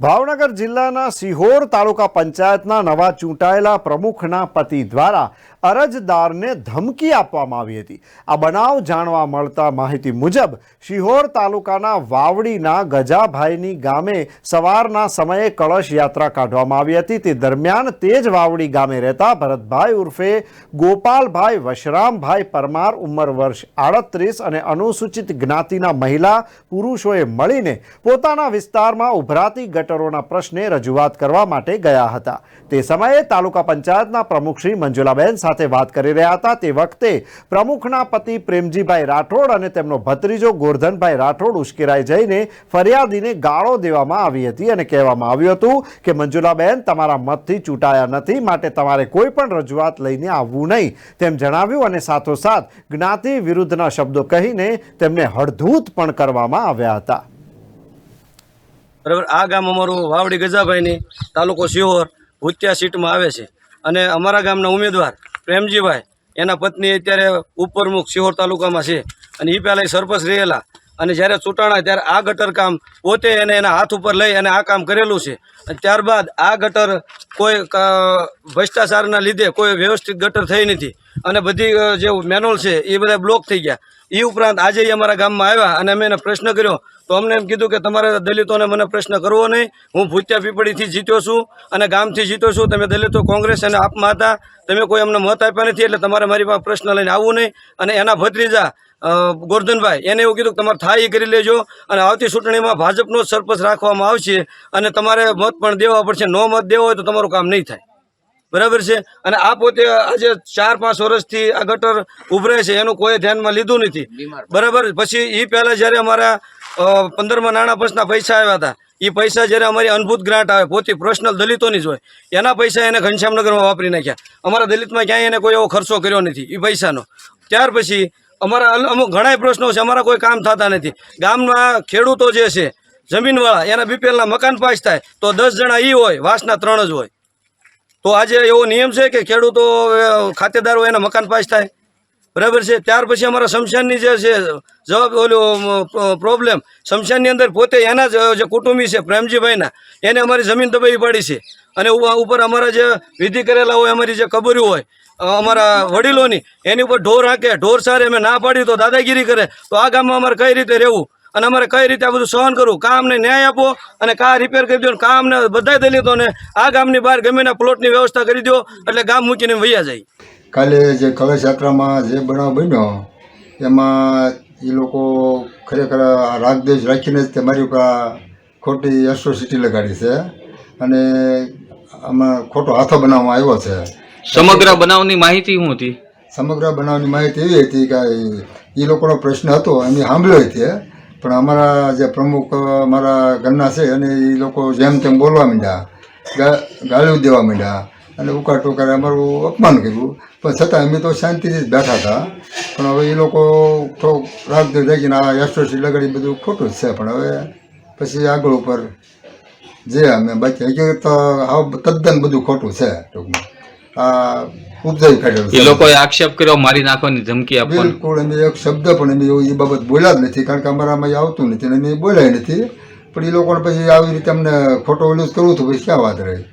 ભાવનગર જિલ્લાના સિહોર તાલુકા પંચાયતના નવા ચૂંટાયેલા પ્રમુખના પતિ દ્વારા અરજદારને ધમકી આપવામાં આવી હતી. આ બનાવ જાણવા મળતા માહિતી મુજબ શિહોર તાલુકાના વાવડીના ગજાભાઈની ગામે સવારના સમયે કળશ યાત્રા કાઢવામાં આવી હતી. તે દરમિયાન તે જ વાવડી ગામે રહેતા ભરતભાઈ ઉર્ફે ગોપાલભાઈ વશરામભાઈ પરમાર ઉંમર વર્ષ આડત્રીસ અને અનુસૂચિત જ્ઞાતિના મહિલા પુરુષોએ મળીને પોતાના વિસ્તારમાં ઉભરાતી ગટરોના પ્રશ્ને રજૂઆત કરવા માટે ગયા હતા. તે સમયે તાલુકા પંચાયતના પ્રમુખ શ્રી મંજુલાબેન સાથે વાત કરી રહ્યા હતા. તે વખતે પ્રમુખના પતિ પ્રેમજીભાઈ રાઠોડ અને તેમનો ભત્રીજો ગોરધનભાઈ રાઠોડ ઉશ્કેરાઈ જઈને ફરિયાદીને ગાળો દેવામાં આવી હતી અને કહેવામાં આવ્યું હતું કે, મંજુલાબેન, તમારા મતથી ચૂંટાયા નથી, માટે તમારે કોઈ પણ રજૂઆત લઈને આવવું નહીં. તેમ જણાવ્યું અને સાથોસાથ જ્ઞાતિ વિરુદ્ધના શબ્દો કહીને તેમને હળધૂત પણ કરવામાં આવ્યા હતા. બરાબર? આ ગામ અમારું વાવડી ગજાભાઈની તાલુકો શિહોર ભૂતિયા સીટમાં આવે છે. અને અમારા ગામના ઉમેદવાર પ્રેમજીભાઈ, એના પત્ની અત્યારે ઉપપ્રમુખ શિહોર તાલુકામાં છે. અને એ પહેલાં સરપંચ રહેલા. અને જ્યારે ચૂંટાણા ત્યારે આ ગટર કામ પોતે એને એના હાથ ઉપર લઈ અને આ કામ કરેલું છે. અને ત્યારબાદ આ ગટર કોઈ ભ્રષ્ટાચારના લીધે કોઈ વ્યવસ્થિત ગટર થઈ નથી. અને બધી જે મેનોલ છે, એ બધા બ્લોક થઈ ગયા. એ ઉપરાંત આજે એ અમારા ગામમાં આવ્યા અને અમે એને પ્રશ્ન કર્યો. તો અમને એમ કીધું કે તમારે દલિતોને મને પ્રશ્ન કરવો નહીં. હું ભૂત્યા પીપળીથી જીત્યો છું અને ગામથી જીત્યો છું. તમે દલિતો કોંગ્રેસ અને આપમાં હતા. તમે કોઈ અમને મત આપ્યા નથી એટલે તમારે મારી પાસે પ્રશ્ન લઈને આવવું નહીં. અને એના ભત્રીજા ગોરધનભાઈ, એને એવું કીધું કે તમારે થાય એ કરી લેજો. અને આવતી ચૂંટણીમાં ભાજપનો જ સરપંચ રાખવામાં આવશે. અને તમારે મત પણ દેવા પડશે. નો મત દેવો હોય તો તમારું કામ નહીં થાય. બરાબર છે? અને આ પોતે આજે ચાર પાંચ વર્ષથી આ ગટર ઉભરે છે એનું કોઈ ધ્યાનમાં લીધું નથી. બરાબર? પછી એ પહેલાં જ્યારે અમારા પંદરમાં નાણાં પંચના પૈસા આવ્યા હતા એ પૈસા જ્યારે અમારી અનભૂત ગ્રાન્ટ આવે પોતે પર્સનલ દલિતોની જ હોય એના પૈસા એને ઘનશ્યામનગરમાં વાપરી નાખ્યા. અમારા દલિતમાં ક્યાંય એને કોઈ એવો ખર્ચો કર્યો નથી એ પૈસાનો. ત્યાર પછી અમારા અમુક ઘણાય પ્રશ્નો છે અમારા કોઈ કામ થતા નથી. ગામના ખેડૂતો જે છે જમીનવાળા એના બીપીએલના મકાન પાસ થાય તો દસ જણા એ હોય વાસના ત્રણ જ હોય. તો આજે એવો નિયમ છે કે ખેડૂતો ખાતેદારો એના મકાન પાસ થાય. બરાબર છે? ત્યાર પછી અમારા શમશાનની જે છે, જવાબ ઓલું પ્રોબ્લેમ, શમશાનની અંદર પોતે એના જ કુટુંબી છે, પ્રેમજીભાઈના, એને અમારી જમીન દબાવી પાડી છે. અને ઉપર અમારા જે વિધિ કરેલા હોય, અમારી જે કબરીઓ હોય અમારા વડીલોની, એની ઉપર ઢોર હાંકે, ઢોર સારે અમે ના પાડી, તો દાદાગીરી કરે. તો આ ગામમાં અમારે કઈ રીતે રહેવું? અને અમારે કઈ રીતે આ બધું સહન કરવું? કામને ન્યાય આપો અને કા રિપેર કરી દો અને કા અમને બધા દલિતોને આ ગામની બહાર ગમે ના પ્લોટની વ્યવસ્થા કરી દો એટલે ગામ મૂકીને વૈયા જાય. કાલે જે કવેશ યાત્રામાં જે બનાવ બન્યો એમાં એ લોકો ખરેખર આ રાગદેશ રાખીને જ તમારી ઉપર આ ખોટી એસોસિટી લગાડી છે. અને આમાં ખોટો હાથો બનાવવામાં આવ્યો છે. સમગ્ર બનાવની માહિતી શું હતી? સમગ્ર બનાવની માહિતી એવી હતી કે એ લોકોનો પ્રશ્ન હતો એમની સાંભળ્યો હતી. પણ અમારા જે પ્રમુખ, અમારા ઘરના છે અને એ લોકો જેમ તેમ બોલવા માંડ્યા ગાળ્યું દેવા માંડ્યા અને ઉકાર ટોકારે અમારું અપમાન કર્યું. પણ છતાં અમે તો શાંતિથી જ બેઠા હતા. પણ હવે એ લોકો થોડુંક રાત દેખીને આ એસ્ટ્રોસી લગાડી બધું ખોટું જ છે. પણ હવે પછી આગળ ઉપર જે અમે બાકી, હકીકત તો હાવ તદ્દન બધું ખોટું છે ટૂંકમાં. ઉપજાવી કાઢેલો એ લોકોએ આક્ષેપ કર્યો મારી નાખવાની ધમકી આપવાની. બિલકુલ અમે એક શબ્દ પણ અમે એવું એ બાબત બોલ્યા જ નથી કારણ કે અમારામાં આવતું નથી અને અમે બોલ્યા નથી. પણ એ લોકોને પછી આવી રીતે અમને ખોટો ઓલું કરવું તો પછી ક્યાં વાત રહી?